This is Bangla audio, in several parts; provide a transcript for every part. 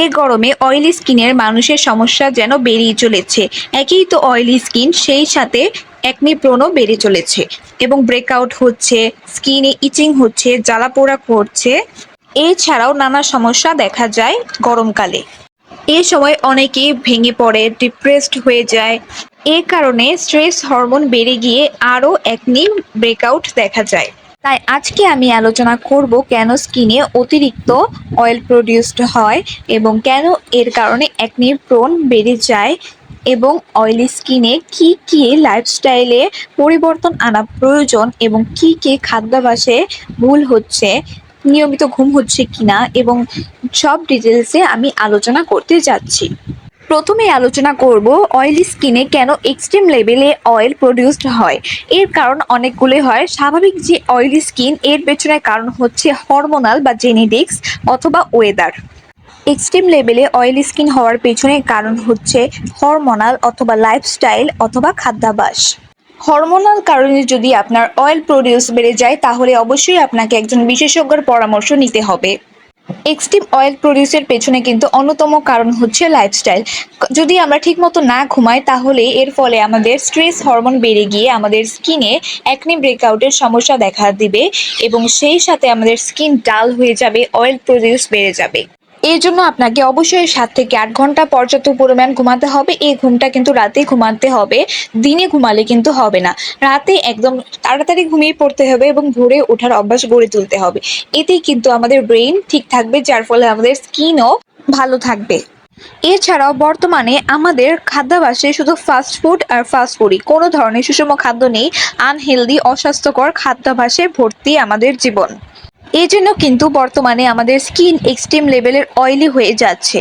এই গরমে অয়েলি স্কিনের মানুষের সমস্যা যেন বেরিয়ে চলেছে। একই তো অয়েলি স্কিন, সেই সাথে একনি ব্রণও বেড়ে চলেছে। এবং ব্রেকআউট হচ্ছে স্কিনে ইচিং হচ্ছে জ্বালা পোড়া করছে। এছাড়াও নানা সমস্যা দেখা যায় গরমকালে। এ সময় অনেকে ভেঙে পড়ে ডিপ্রেসড হয়ে যায়। এ কারণে স্ট্রেস হরমোন বেড়ে গিয়ে আরও একনি ব্রেকআউট দেখা যায়। তাই আজকে আমি আলোচনা করব কেন স্কিনে অতিরিক্ত অয়েল প্রডিউসড হয় এবং কেন এর কারণে একনি প্রোন বেড়ে যায় এবং অয়েলি স্কিনে কি কি লাইফস্টাইলে পরিবর্তন আনা প্রয়োজন এবং কি কি খাদ্যাভ্যাসে ভুল হচ্ছে, নিয়মিত ঘুম হচ্ছে কিনা এবং সব ডিটেলসে আমি আলোচনা করতে যাচ্ছি। প্রথমে আলোচনা করব অয়েলি স্কিনে কেন এক্সট্রিম লেভেলে অয়েল প্রডিউসড হয়। এর কারণ অনেকগুলো হয়। স্বাভাবিক যে অয়েলি স্কিন এর পেছনে কারণ হচ্ছে হরমোনাল বা জেনেটিক্স অথবা ওয়েদার এক্সট্রিম লেভেলে অয়েলি স্কিন হওয়ার পেছনে কারণ হচ্ছে হরমোনাল অথবা লাইফস্টাইল অথবা খাদ্যাভ্যাস। হরমোনাল কারণে যদি আপনার অয়েল প্রডিউস বেড়ে যায়, তাহলে অবশ্যই আপনাকে একজন বিশেষজ্ঞের পরামর্শ নিতে হবে। এক্সট্রিম অয়েল প্রডিউসের পেছনে কিন্তু অন্যতম কারণ হচ্ছে লাইফস্টাইল যদি আমরা ঠিকমতো না ঘুমাই, তাহলে এর ফলে আমাদের স্ট্রেস হরমোন বেড়ে গিয়ে আমাদের স্কিনে অ্যাকনি ব্রেকআউটের সমস্যা দেখা দিবে এবং সেই সাথে আমাদের স্কিন ডাল হয়ে যাবে অয়েল প্রডিউস বেড়ে যাবে। এই জন্য আপনাকে অবশ্যই সাত থেকে আট ঘণ্টা পর্যাপ্ত পরিমাণ ঘুমাতে হবে। এই ঘুমটা কিন্তু রাতে ঘুমাতে হবে, দিনে ঘুমালে কিন্তু হবে না। রাতে একদম তাড়াতাড়ি ঘুমিয়ে পড়তে হবে এবং ভোরে ওঠার অভ্যাস গড়ে তুলতে হবে। এতেই কিন্তু আমাদের ব্রেন ঠিক থাকবে, যার ফলে আমাদের স্কিনও ভালো থাকবে। এছাড়াও বর্তমানে আমাদের খাদ্যাভ্যাসে শুধু ফাস্ট ফুড আর ফাস্ট ফুডই কোনো ধরনের সুষম খাদ্য নেই। আনহেলদি অস্বাস্থ্যকর খাদ্যাভ্যাসে ভর্তি আমাদের জীবন। এই জন্য কিন্তু বর্তমানে আমাদের স্কিন এক্সট্রিম লেভেলের অয়েলি হয়ে যাচ্ছে।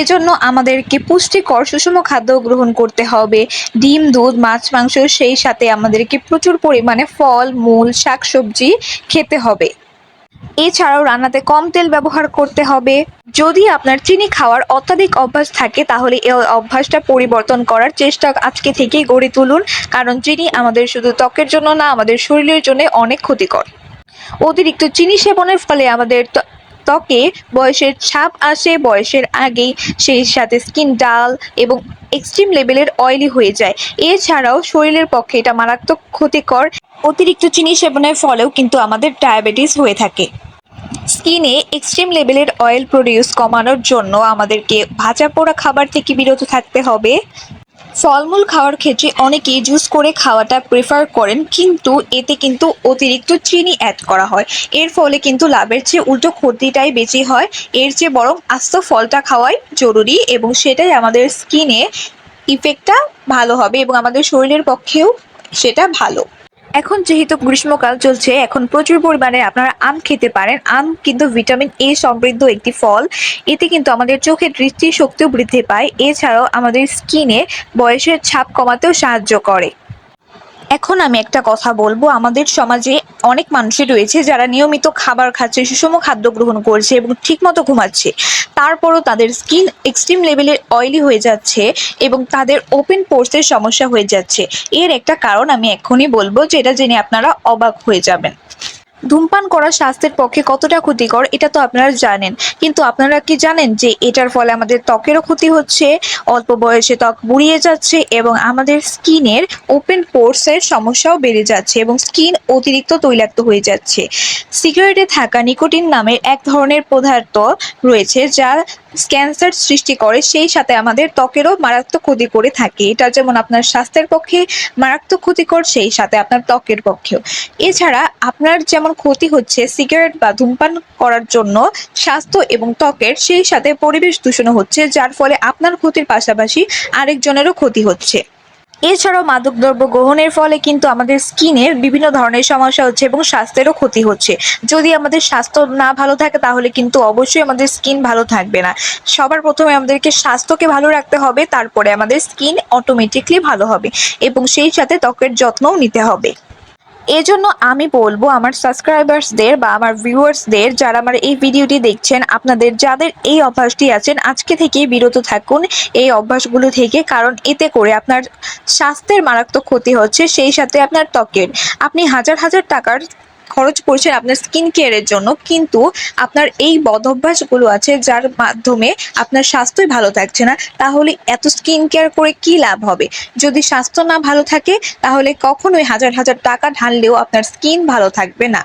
এজন্য আমাদেরকে পুষ্টিকর সুষম খাদ্য গ্রহণ করতে হবে। ডিম, দুধ, মাছ, মাংস, সেই সাথে আমাদেরকে প্রচুর পরিমাণে ফল, মূল, শাকসবজি খেতে হবে। এছাড়াও রান্নাতে কম তেল ব্যবহার করতে হবে। যদি আপনার চিনি খাওয়ার অত্যাধিক অভ্যাস থাকে, তাহলে এই অভ্যাসটা পরিবর্তন করার চেষ্টা আজকে থেকেই গড়ে তুলুন। কারণ চিনি আমাদের শুধু ত্বকের জন্য না, আমাদের শরীরের জন্য অনেক ক্ষতিকর। অতিরিক্ত চিনি সেবনের ফলে আমাদের ত্ব- ত্বকে বয়সের ছাপ আসে, বয়সের আগেই সেই সাথে স্কিন ডাল এবং এক্সট্রিম লেভেলের অয়েলি হয়ে যায়। এছাড়াও শরীরের পক্ষে এটা মারাত্মক ক্ষতিকর। অতিরিক্ত চিনি সেবনের ফলেও কিন্তু আমাদের ডায়াবেটিস হয়ে থাকে। স্কিনে এক্সট্রিম লেভেলের অয়েল প্রডিউস কমানোর জন্য আমাদেরকে ভাজা পোড়া খাবার থেকে বিরত থাকতে হবে। ফলমূল খাওয়ার ক্ষেত্রে অনেকেই জুস করে খাওয়াটা প্রেফার করেন, কিন্তু এতে কিন্তু অতিরিক্ত চিনি অ্যাড করা হয়। এর ফলে কিন্তু লাভের চেয়ে উল্টো ক্ষতিটাই বেশি হয়। এর চেয়ে বরং আস্ত ফলটা খাওয়াই জরুরি এবং সেটাই আমাদের স্কিনে ইফেক্টটা ভালো হবে এবং আমাদের শরীরের পক্ষেও সেটা ভালো। এখন যেহেতু গ্রীষ্মকাল চলছে, এখন প্রচুর পরিমাণে আপনারা আম খেতে পারেন। আম কিন্তু ভিটামিন এ সমৃদ্ধ একটি ফল। এতে কিন্তু আমাদের চোখের দৃষ্টি শক্তিও বৃদ্ধি পায়। এছাড়াও আমাদের স্কিনে বয়সের ছাপ কমাতেও সাহায্য করে। এখন আমি একটা কথা বলব। আমাদের সমাজে অনেক মানুষই রয়েছে যারা নিয়মিত খাবার খাচ্ছে, সুষম খাদ্য গ্রহণ করছে এবং ঠিকমতো ঘুমাচ্ছে। তারপরও তাদের স্কিন এক্সট্রিম লেভেলের অয়েলি হয়ে যাচ্ছে এবং তাদের ওপেন পোর্সের সমস্যা হয়ে যাচ্ছে। এর একটা কারণ আমি এখনই বলব, যেটা জেনে আপনারা অবাক হয়ে যাবেন। ধূমপান করা স্বাস্থ্যের পক্ষে কতটা ক্ষতিকর, এটা তো আপনারা জানেন। কিন্তু আপনারা কি জানেন যে এটার ফলে আমাদের ত্বকেরও ক্ষতি হচ্ছে, অল্প বয়সে ত্বক বুড়িয়ে যাচ্ছে এবং আমাদের স্কিনের ওপেন পোর্সের সমস্যাও বেড়ে যাচ্ছে এবং স্কিন অতিরিক্ত তৈলাক্ত হয়ে যাচ্ছে। সিগারেটে থাকা নিকোটিন নামের এক ধরনের পদার্থ রয়েছে যা ক্যান্সার সৃষ্টি করে, সেই সাথে আমাদের ত্বকেরও মারাত্মক ক্ষতি করে থাকে। এটা যেমন আপনার স্বাস্থ্যের পক্ষে মারাত্মক ক্ষতিকর, সেই সাথে আপনার ত্বকের পক্ষেও। এছাড়া আপনার যেমন ক্ষতি হচ্ছে সিগারেট বা ধূমপান করার জন্য স্বাস্থ্য এবং ত্বকের, সেই সাথে পরিবেশ দূষণ হচ্ছে, যার ফলে আপনার ক্ষতির পাশাপাশি আরেকজনেরও ক্ষতি হচ্ছে। এছাড়াও মাদকদ্রব্য গ্রহণের ফলে কিন্তু আমাদের স্কিনের বিভিন্ন ধরনের সমস্যা হচ্ছে এবং স্বাস্থ্যেরও ক্ষতি হচ্ছে। যদি আমাদের স্বাস্থ্য না ভালো থাকে তাহলে কিন্তু অবশ্যই আমাদের স্কিন ভালো থাকবে না। সবার প্রথমে আমাদেরকে স্বাস্থ্যকে ভালো রাখতে হবে, তারপরে আমাদের স্কিন অটোমেটিকলি ভালো হবে এবং সেই সাথে ত্বকের যত্নও নিতে হবে। এজন্য আমি বলব আমার সাবস্ক্রাইবার্সদের বা আমার ভিউয়ার্সদের যারা আমার এই ভিডিওটি দেখছেন, আপনাদের যাদের এই অভ্যাসটি আছেন, আজকে থেকে বিরত থাকুন এই অভ্যাসগুলো থেকে, কারণ এতে করে আপনার স্বাস্থ্যের মারাত্মক ক্ষতি হচ্ছে, সেই সাথে আপনার ত্বকের। আপনি হাজার হাজার টাকার খরচ করছেন আপনার স্কিন কেয়ারের জন্য, কিন্তু আপনার এই বদ বদভ্যাসগুলো আছে যার মাধ্যমে আপনার স্বাস্থ্যই ভালো থাকছে না, তাহলে এত স্কিন কেয়ার করে কি লাভ হবে? যদি স্বাস্থ্য না ভালো থাকে, তাহলে কখনোই হাজার হাজার টাকা ঢাললেও আপনার স্কিন ভালো থাকবে না।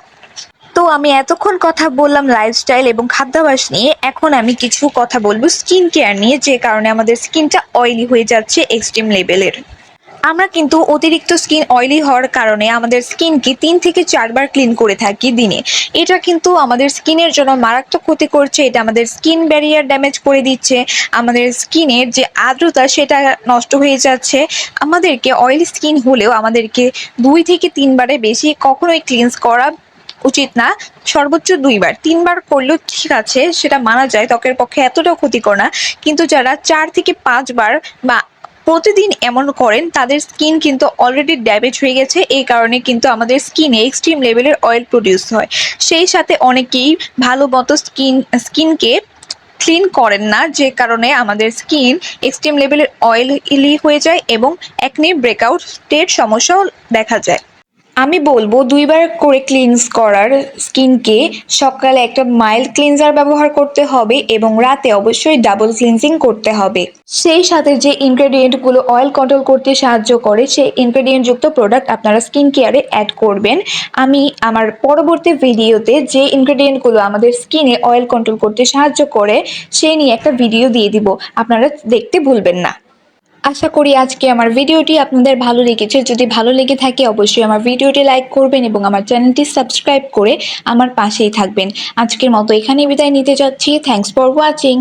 তো আমি এতক্ষণ কথা বললাম লাইফস্টাইল এবং খাদ্যাভ্যাস নিয়ে, এখন আমি কিছু কথা বলব স্কিন কেয়ার নিয়ে, যে কারণে আমাদের স্কিনটা অয়েলি হয়ে যাচ্ছে এক্সট্রিম লেভেলের আমরা কিন্তু অতিরিক্ত স্কিন অয়েলি হওয়ার কারণে আমাদের স্কিনকে তিন থেকে চারবার ক্লিন করে থাকি দিনে। এটা কিন্তু আমাদের স্কিনের জন্য মারাত্মক ক্ষতি করছে, এটা আমাদের স্কিন ব্যারিয়ার ড্যামেজ করে দিচ্ছে, আমাদের স্কিনের যে আর্দ্রতা সেটা নষ্ট হয়ে যাচ্ছে। আমাদেরকে অয়েলি স্কিন হলেও আমাদেরকে দুই থেকে তিনবারে বেশি কখনোই ক্লিনস করা উচিত না, সর্বোচ্চ দুইবার। তিনবার করলেও ঠিক আছে, সেটা মানা যায়, ত্বকের পক্ষে এতটাও ক্ষতিকর না। কিন্তু যারা চার থেকে পাঁচবার বা প্রতিদিন এমন করেন, তাদের স্কিন কিন্তু অলরেডি ড্যামেজ হয়ে গেছে, এই কারণে কিন্তু আমাদের স্কিনে এক্সট্রিম লেভেলের অয়েল প্রডিউস হয়। সেই সাথে অনেকেই ভালো মতো স্কিন স্কিনকে ক্লিন করেন না, যে কারণে আমাদের স্কিন এক্সট্রিম লেভেলের অয়েল ইলি হয়ে যায় এবং একনি ব্রেকআউটের সমস্যাও দেখা যায়। আমি বলব দুইবার করে ক্লিনস করার স্কিনকে সকালে একটা মাইল্ড ক্লিনজার ব্যবহার করতে হবে এবং রাতে অবশ্যই ডাবল ক্লিনজিং করতে হবে। সেই সাথে যে ইনগ্রেডিয়েন্টগুলো অয়েল কন্ট্রোল করতে সাহায্য করে, সেই ইনগ্রেডিয়েন্টযুক্ত প্রোডাক্ট আপনারা স্কিন কেয়ারে অ্যাড করবেন। আমি আমার পরবর্তী ভিডিওতে যে ইনগ্রেডিয়েন্টগুলো আমাদের স্কিনে অয়েল কন্ট্রোল করতে সাহায্য করে, সেই নিয়ে একটা ভিডিও দিয়ে দিব। আপনারা দেখতে ভুলবেন না। আশা করি আজকে আমার ভিডিওটি আপনাদের ভালো লেগেছে। যদি ভালো লেগে থাকে, অবশ্যই আমার ভিডিওটি লাইক করবেন এবং আমার চ্যানেলটি সাবস্ক্রাইব করে আমার পাশেই থাকবেন। আজকের মতো এখানেই বিদায় নিতে যাচ্ছি। Thanks for watching